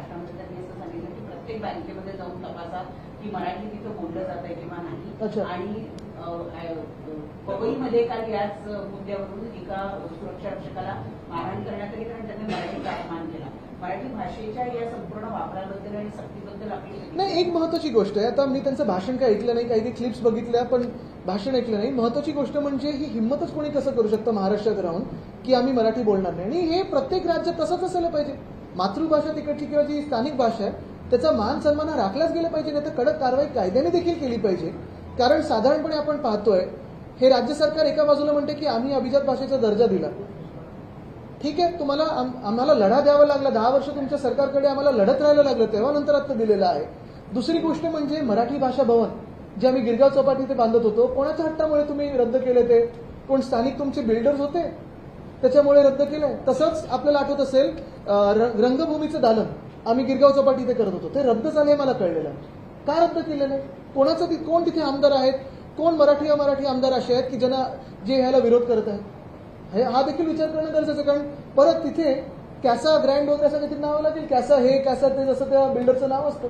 भाषणामध्ये त्यांनी असं सांगितलं की प्रत्येक बँकेमध्ये जाऊन तपासा की मराठी तिथं बोललं जात आहे किंवा. नाही. आणि पवईमध्ये काल याच मुद्द्यावरून एका सुरक्षा रक्षकाला मारहाण करण्यात आली कारण त्यांनी मराठीचा अपमान केला. मराठी भाषेच्या या संपूर्ण वापराबद्दल आणि सक्तीबद्दल आपली नाही एक महत्वाची गोष्ट आहे. आता मी त्यांचं भाषण काय ऐकलं नाही काही क्लिप्स बघितल्या पण भाषण ऐकलं नाही. महत्वाची गोष्ट म्हणजे ही हिंमतच कोणी कसं करू शकतं महाराष्ट्रात राहून की आम्ही मराठी बोलणार नाही. आणि हे प्रत्येक राज्यात तसंच असायला पाहिजे. मातृभाषा तिकडची किंवा जी स्थानिक भाषा आहे त्याचा मान सन्मान हा राखलाच गेला पाहिजे नाही तर कडक कारवाई कायद्याने देखील केली पाहिजे. कारण साधारणपणे आपण पाहतोय हे राज्य सरकार एका बाजूला म्हणते की आम्ही अभिजात भाषेचा दर्जा दिला. ठीक आहे तुम्हाला आम्हाला लढा द्यावा लागला दहा वर्ष तुमच्या सरकारकडे आम्हाला लढत राहायला लागलं तेव्हा नंतर आता दिलेलं आहे. दुसरी गोष्ट म्हणजे मराठी भाषा भवन जे आम्ही गिरगाव चौपाटी ते बांधत होतो कोणाच्या हट्टामुळे तुम्ही रद्द केले ते? कोण स्थानिक तुमचे बिल्डर्स होते? त्याच्यामुळे रद्द केलंय तसंच आपल्याला आठवत असेल र- रंगभूमीचं दालन. आम्ही गिरगाव चौपाटी इथे करत होतो. ते रद्द झाले मला कळलेलं आहे. का रद्द केलेलं आहे? कोणाचं कोण तिथे आमदार आहेत? कोण मराठी मराठी आमदार असे आहेत की ज्यांना जे ह्याला विरोध करत आहेत? हे हा देखील विचार करणं गरजेचं कारण परत तिथे कॅसा ग्रँड वगैरे असं काहीतरी नाव लागेल कॅसा हे कॅसा ते जसं त्या बिल्डरचं नाव असतं.